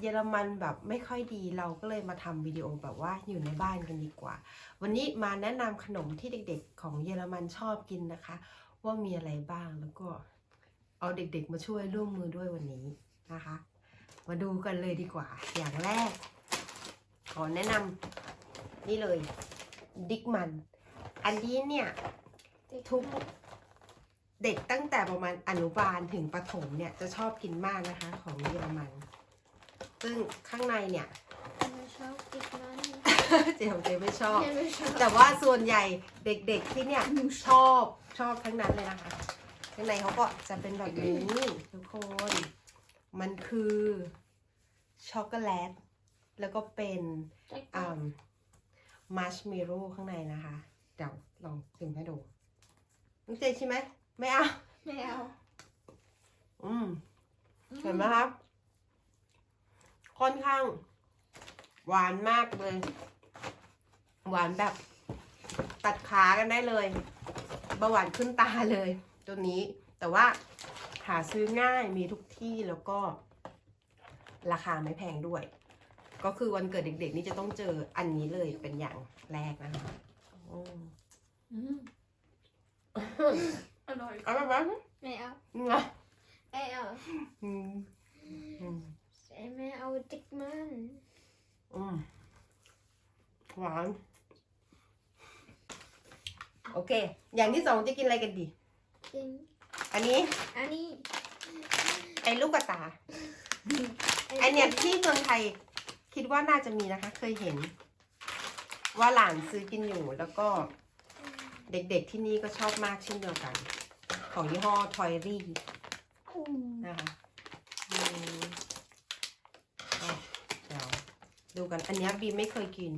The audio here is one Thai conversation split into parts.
เยอรมันแบบไม่ค่อยดีเราก็เลยมาทำวิดีโอแบบว่าอยู่ในบ้านกันดีกว่า วันนี้มาแนะนำขนมที่เด็กๆ ของเยอรมันชอบกินนะคะ ว่ามีอะไรบ้างแล้วก็เอาเด็กๆ มาช่วยร่วมมือด้วยวันนี้นะคะ มาดูกันเลยดีกว่า อย่างแรก ขอแนะนำนี่เลยดิกมัน อันนี้เนี่ยทุกเด็กตั้งแต่ประมาณอนุบาลถึงประถมเนี่ยจะชอบกินมากนะคะ ของเยอรมัน ซึ่งข้างในเนี่ยไม่ชอบติดมันเจของเจไม่ชอบไม่ชอบ แต่ว่าส่วนใหญ่เด็กๆที่เนี่ยชอบชอบทั้งนั้นเลยนะคะข้างในเขาก็จะเป็นแบบนี้ทุกคน มันคือช็อกโกแลตแล้วก็เป็นอ่ามาร์ชเมลโล่ข้างในนะคะ เดี๋ยวลองชิมให้ดูน้องเจชิมไหมไม่เอา ไม่เอา อืมเห็นไหมครับ ค่อนข้าง หวานมากเลย หวานแบบ ตัดขากันได้เลยเบาหวานขึ้นตาเลย ตัวนี้ แต่ว่าหาซื้อง่ายมีทุกที่แล้วก็ ราคาไม่แพงด้วย ก็คือวันเกิดเด็กๆ นี่จะต้องเจออันนี้เลยเป็นอย่างแรกนะคะอืมอืมอร่อยเอาไปไหมไม่เอางะไม่เอา อืมอืมไม่เอาติดมันอืมหวาน โอเค อย่างที่สองจะกินอะไรกันดี กินอันนี้ อันนี้ไอ้ลูกกระตาไอเนี่ยที่เมืองไทยคิดว่าน่าจะมีนะคะ เคยเห็น ว่าหลานซื้อกินอยู่แล้วก็เด็กๆที่นี่ก็ชอบมากเช่นเดียวกัน ของยี่ห้อทอยรี่นะคะอืมอะเดี๋ยว ดูกัน อันนี้บีไม่เคยกิน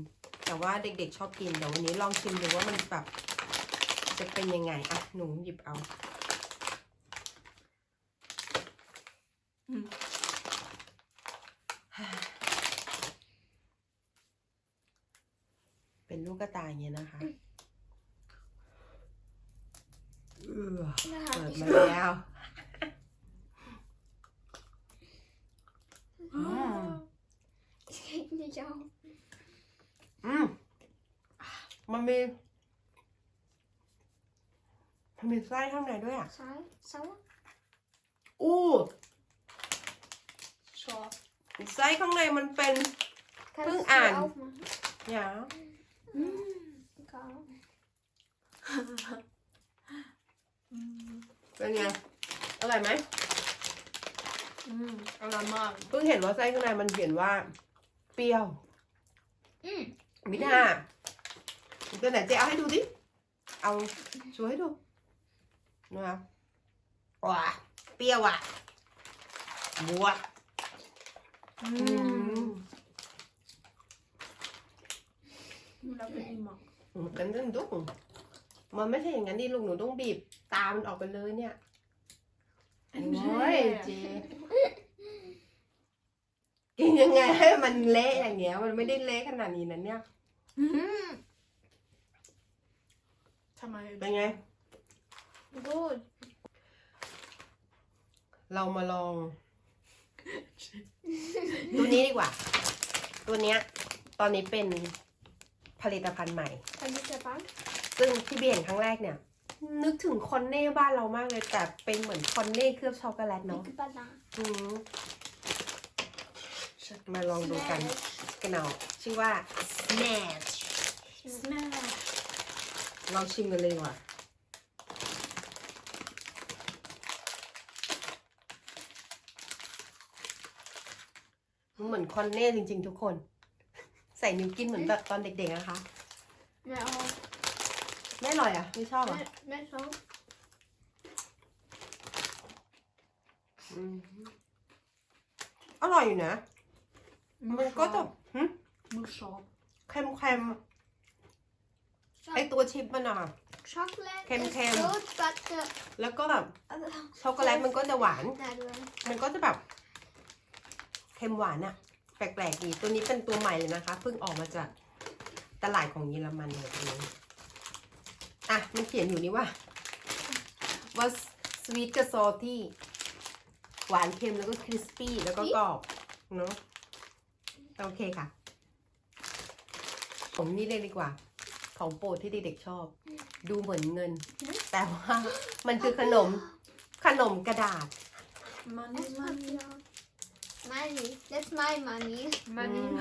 แต่ว่าเด็กๆ ชอบกิน เดี๋ยววันนี้ลองชิมดูว่ามันแบบจะเป็นยังไง อะ หนูหยิบเอา อืม เป็นลูกกระต่ายอย่างเงี้ยนะคะเออ นะคะ เปิดมาแล้ว อืม ไม่ชอบ อืมมันมีมันมีไส้ข้างในด้วยอะใช่ใช่อู้ชอบไส้ข้างในมันเป็น Kannst Hm, du an. aufmachen? อย่า Ja. อืมเป็นไงอร่อยไหมอืมอร่อยมาก เพิ่งเห็นว่าไส้ข้างในมันเขียนว่า เปรี้ยว Mm. มิน่าตัวไหนเจ๊เอาให้ดูดิเอาช่วยให้ดูนะครับว้าเปรี้ยวอะบวกอือืมมแล้วเป็นอีหมอกกันนึงดุมันไม่ใช่อย่างนั้นดิลูกหนูต้องบีบตามันออกไปเลยเนี่ยโอ้ยเจ๊กิน ยังไงให้มันเละอย่างเงี้ย มันไม่ได้เละขนาดนี้นะเนี่ย Mm. ทำไมเป็นไง Gut. เรามาลอง ตัวนี้ดีกว่า ตัวเนี้ย ตอนนี้เป็นผลิตภัณฑ์ใหม่ Kann ich dabei? ซึ่งที่เบียเห็นครั้งแรกเนี่ย นึกถึงคอนเน่บ้านเรามากเลย แต่เป็นเหมือนคอนเน่เคลือบช็อกโกแลตเนาะ Mit Banane. อืม มาลองดูกันกันเอาชื่อว่า Smash Smash. ลองชิมกันเลยดีกว่ามันเหมือนคอนเน่จริง ๆ ทุกคน ใส่นิ้วกินเหมือนแบบตอนเด็กๆนะคะ Mehr auf. ไม่อร่อยอะ ไม่ชอบอะ Mehr, mehr auf. อืมอร่อยอยู่นะ มันก็จะหึมูชอบเค็มๆไอตัวชิปมันอะค่ะ Chocolate Kem, ist kem. gut, butter. แล้วก็แบบ Also, ช็อกโกแลตมันก็จะหวาน nein, du มันก็จะแบบเค็มหวานอะแปลกๆดีตัวนี้เป็นตัวใหม่เลยนะคะเพิ่งออกมาจากตลาดของเยอรมันเลยตัวนี้อะมันเขียนอยู่นี่ว่าว่าสวีทกับซอที่หวานเค็มแล้วก็คริสปี้แล้วก็กรอบเนาะ โอเคค่ะของนี่เลยดีกว่า ของโปรดที่เด็กๆชอบ ดูเหมือนเงิน แต่ว่ามันคือขนมขนมกระดาษ Money, That's money, money. Money. That's my money. อื money. ม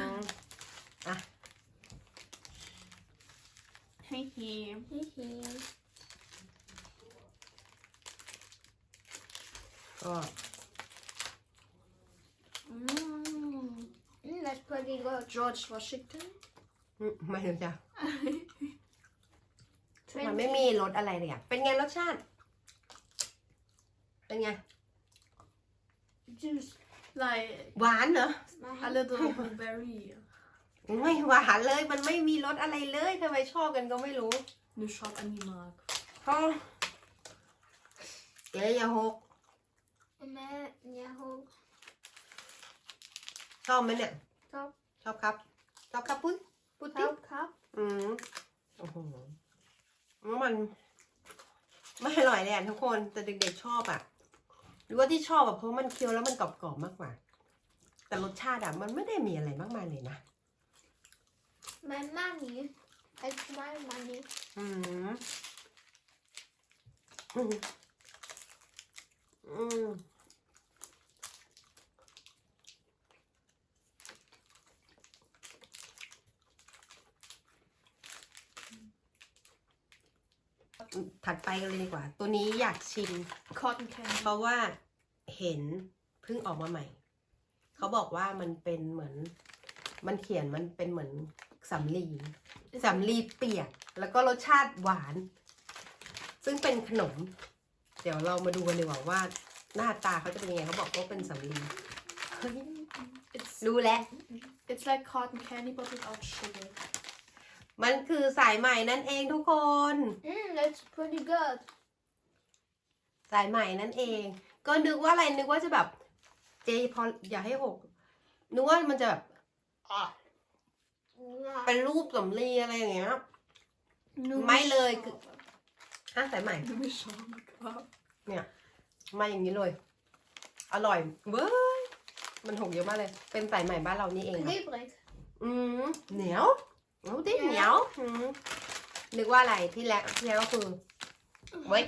Hey, hey. Hehe. ก็ Mm. Mm, that's pretty good. George Washington. อืมไม่รู้จ้ะ Twenty. มันไม่มีรสอะไรเลยอะเป็นไงรสชาติ เป็นไง Juice. Like หวานเหรอ My a hand. little blueberry. ไม่หวานเลย มันไม่มีรสอะไรเลยทำไมชอบกันก็ไม่รู้ Nu shop any mark. ก็เจ๊อยาหก Men jag har ชอบไหมเนี่ย top, ชอบ ครับชอบครับพุทธพุทธิ top cup. อืมโอ้โหแล้วมันไม่อร่อยเลยอะทุกคนแต่เด็กๆชอบอะ หรือว่าที่ชอบอะเพราะมันเคี้ยวแล้วมันกรอบๆมากกว่า แต่รสชาติอะมันไม่ได้มีอะไรมากมายเลยนะ My money. It's my money. อืม อืมอืม ถัดไปกันเลยดีกว่า ตัวนี้อยากชิม Cotton candy. เพราะว่าเห็นเพิ่งออกมาใหม่ เขาบอกว่ามันเป็นเหมือน มันเขียนมันเป็นเหมือนสำลีสำลีเปียก แล้วก็รสชาติหวาน ซึ่งเป็นขนม เดี๋ยวเรามาดูกันดีกว่าว่า หน้าตาเขาจะเป็นยังไงเขาบอกว่าเป็นสำลีเฮ้ย It's รู้แล้ว it's like cotton candy but without sugar. มันคือสายใหม่นั่นเองทุกคน Mm, that's pretty good. สายใหม่นั่นเอง ก็นึกว่าอะไรนึกว่าจะแบบ เจพออย่าให้หกนึกว่ามันจะแบบ Yeah. เป็นรูปสำลีอะไรอย่างเงี้ย Nu Mig vi løg. shopper. อะสายใหม่ Nu vi shopper. มาอย่างนี้เลย อร่อยเว้ยมันหกเยอะมากเลย เป็นสายใหม่บ้านเรานี่เองค่ะ Glibberig. อืมเหนียว เอาดิเหนียวอืมนึกว่าอะไรที่แล้วที่แล้วก็คือเว้ย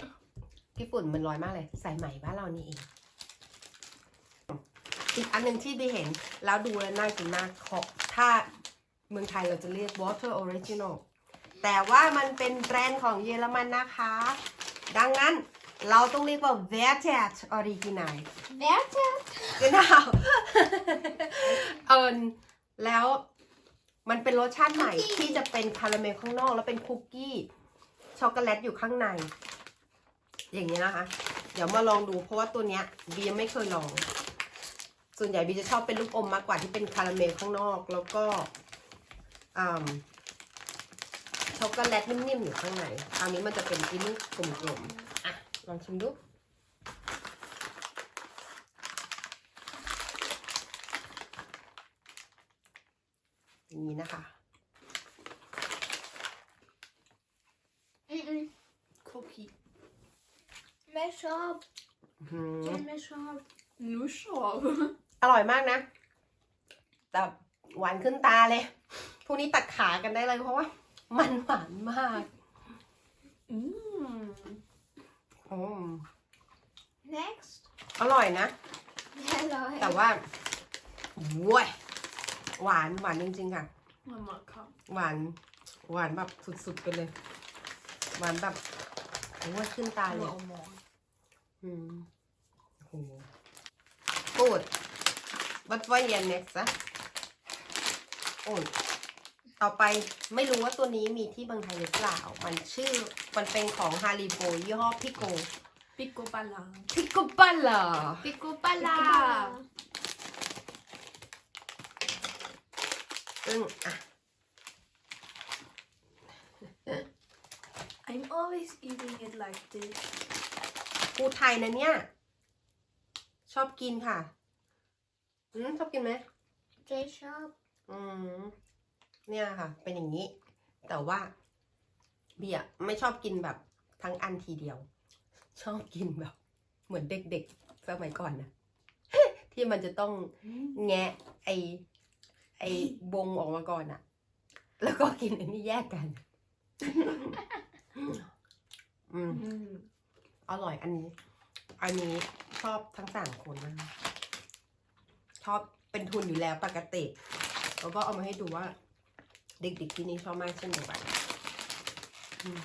ญี่ปุ่นมันลอยมากเลยสายใหม่บ้านเรานี่เองอีกอันหนึ่งที่บีเห็น แล้วดูแล้วน่ากินมากขอถ้าเมืองไทยเราจะเรียก water original แต่ว่ามันเป็นแบรนด์ของเยอรมันนะคะ ดังนั้นเราต้องเรียกว่า Wertet Original Wertet. ก็น่าเอินแล้ว มันเป็นรสชาติใหม่คุกกี้ที่จะเป็นคาราเมลข้างนอกแล้วเป็นคุกกี้ช็อกโกแลตอยู่ข้างใน อย่างนี้นะคะ เดี๋ยวมาลองดูเพราะว่าตัวเนี้ยบียังไม่เคยลอง ส่วนใหญ่บีจะชอบเป็นลูกอมมากกว่าที่เป็นคาราเมลข้างนอก แล้วก็อ่าช็อกโกแลตนิ่มๆอยู่ข้างในอันนี้มันจะเป็นที่ลูกกลมๆอะลองชิมดู อย่างนี้นะคะ Mm-mm. Cookie. Med shop. อืม Gen med shop. Nu shop. อร่อยมากนะ แต่หวานขึ้นตาเลย พวกนี้ตัดขากันได้เลยเพราะว่า มันหวานมาก Mm. อืม Next. อร่อยนะ Hello. แต่ว่าโว้ย หวานหวานจริงๆค่ะ Mamma kom. หวานหวานแบบสุดๆไปเลย หวานแบบโอ้ยขึ้นตาเลย Mamma och mag. อืมโอ้โหพูดวัดว่าเย็นเน็กซ์ะโอ้ยต่อไปไม่รู้ว่าตัวนี้มีที่เมืองไทยหรือเปล่า มันชื่อมันเป็นของฮาริโบยี่ห้อพิโก Pico Balla. พิโกปัลล่ะ Pico Balla. ซึ่งอะ I'm always eating it like this. ปูไทยนะเนี่ย ชอบกินค่ะ อืม ชอบกินไหม J shop. อืม เนี่ยค่ะ เป็นอย่างนี้ แต่ว่า เบียร์ไม่ชอบกินแบบทั้งอันทีเดียว ชอบกินแบบ เหมือนเด็กๆสมัยก่อนนะที่มันจะต้องแงะไอ ไอไอ้วงออกมาก่อนอะแล้วก็กินอันนี้แยกกัน อืม Mm. อร่อยอันนี้ อันนี้ชอบทั้งสามคนมากชอบเป็นทุนอยู่แล้วปกติ แล้วก็เอามาให้ดูว่า เด็กๆที่นี่ชอบมากเช่นเดียวกันอืม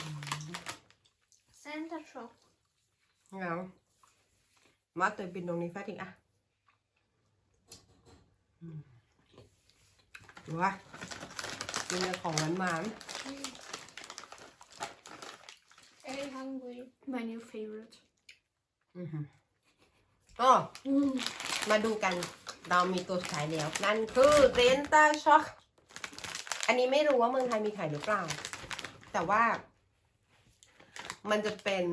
Center shop. งั้นมาเตยบิ นตรงนี้แฟติกอะอืมดูว่ากินแต่ของหวาน Very hungry. My new favorite. ๆอือหืออ๋อมาดูกัน เรามีตัวสุดท้ายแล้ว นั่นคือเรนต้าช็อก อันนี้ไม่รู้ว่าเมืองไทยมีขายหรือเปล่า แต่ว่า มันจะเป็น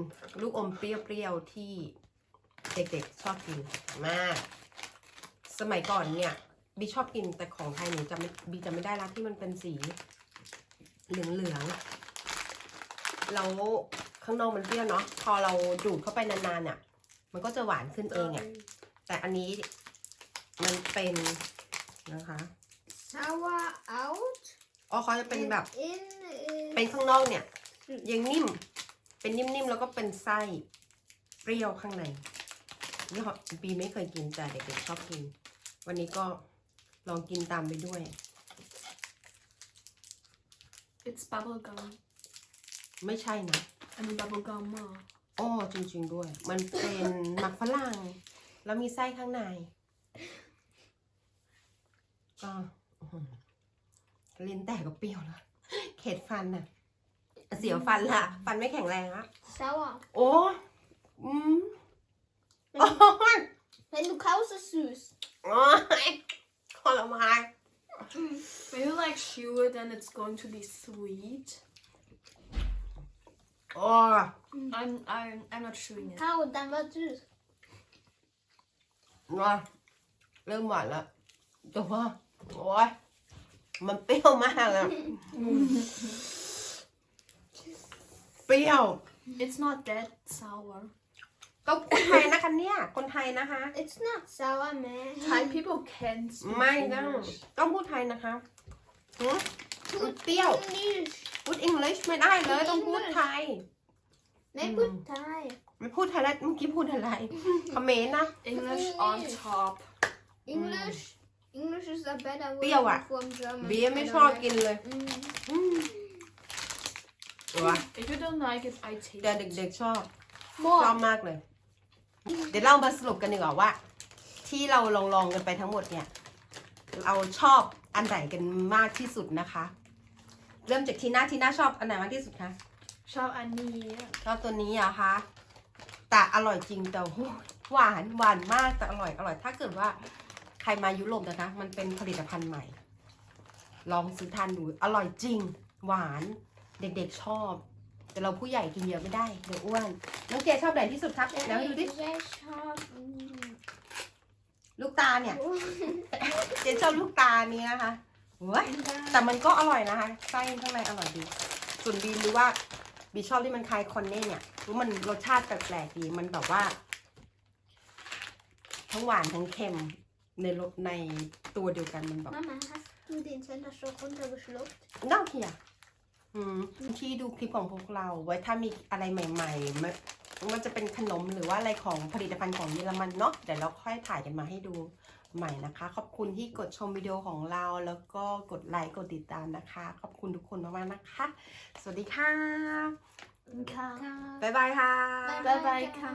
ลูกอมเปรี้ยวๆที่เด็กๆชอบกินมาก สมัยก่อนเนี่ย บีชอบกินแต่ของไทยหนูจำไม่บีจำไม่ได้ละที่มันเป็นสี เหลืองๆแล้วข้างนอกมันเปรี้ยวเนาะพอเราดูดเข้าไปนานๆเนี่ยมันก็จะหวานขึ้นเองอะแต่อันนี้มันเป็นนะคะ Sour out. อ๋อเขาจะเป็นแบบ And in is เป็นข้างนอกเนี่ย ยังนิ่ม เป็นนิ่มๆแล้วก็เป็นไส้เปรี้ยวข้างในนี่เขาบีไม่เคยกินแต่เด็กๆชอบกิน วันนี้ก็ ลองกินตามไปด้วย It's bubble gum. ไม่ใช่นะ And bubble gum. uh, อ๋อจริง ๆด้วย มันเป็นหมักฝรั่งแล้วมีไส้ข้างในก็อื้อหือลิ้นแตกก็เปรี้ยวแล้วเข็ดฟันน่ะ เสียวฟันละฟันไม่แข็งแรงละ sour. โอ้อืมโอ้ย Wenn du kaust, ist süß. โอ้ยทรมาน When you like chew it, then it's going to be sweet. โอ้ย I'm I'm I'm not chewing it. Kau, dann wird süß. ว่าเริ่มหวานแล้วแต่ว่าโอ้ยมันเปรี้ยวมากเลยเปรี้ยว It's not that sour. ก็คนไทยนะคะเนี่ย คนไทยนะคะ It's not sour, man. Thai people can speak ไม่ต้อง English. ต้องพูดไทยนะคะหืม Put Tiêu. English. พูดอังกฤษไม่ได้เลยต้องพูดไทย Nee, Mm. put Thai. ไม่พูดไทยแล้วเมื่อกี้พูดอะไรคอมเขมนต์นะ English on top. English. English is a better word Tiêu à? from German. เบียร์ไม่ I ชอบ don't กินเลย like- Mm. อืมว่ะ If you don't like it, I take แต่ it. เด็กๆชอบ More. ชอบมากเลย เดี๋ยวเรามาสรุปกันดีกว่าว่า ที่เราลองลองๆกันไปทั้งหมดเนี่ย เราชอบอันไหนกันมากที่สุดนะคะ เริ่มจากทีน่าทีน่าชอบอันไหนมากที่สุดคะ Shall I need? ชอบตัวนี้เหรอะคะแต่อร่อยจริงแต่โหหวานหวานมากแต่อร่อยอร่อย ถ้าเกิดว่าใครมายุโรปนะคะ มันเป็นผลิตภัณฑ์ใหม่ ลองซื้อทานดูอร่อยจริง หวานเด็กๆชอบ แต่เราผู้ใหญ่กินเยอะไม่ได้เดี๋ยวอ้วนน้องเจชอบไหนที่สุดครับแล้วดูดิ Sehr scharf. Mm. ลูกตาเนี่ย เจนชอบลูกตานี้นะคะเว้ยแต่มันก็อร่อยนะคะไส้ข้างในอร่อยดี ส่วนบีมรู้ว่าบีชอบที่มันคล้ายคอนเน่เนี่ยรู้มันรสชาติแปลกๆดีมันแบบว่า ทั้งหวานทั้งเค็มในรสในตัวเดียวกันมันแบบ Mama, hast du den Center Shock runtergeschluckt? น่าเคียอืม ที่ดูคลิปของพวกเราไว้ถ้ามีอะไรใหม่ๆไม่ไม่ว่าจะเป็นขนมหรือว่าอะไรของผลิตภัณฑ์ของเยอรมันเนาะเดี๋ยวเราค่อยถ่ายกันมาให้ดูใหม่นะคะ ขอบคุณที่กดชมวิดีโอของเราแล้วก็กดไลค์กดติดตามนะคะ ขอบคุณทุกคนมากๆนะคะ สวัสดีค่ะ Okay. บ๊ายบายค่ะ Bye bye, Ka.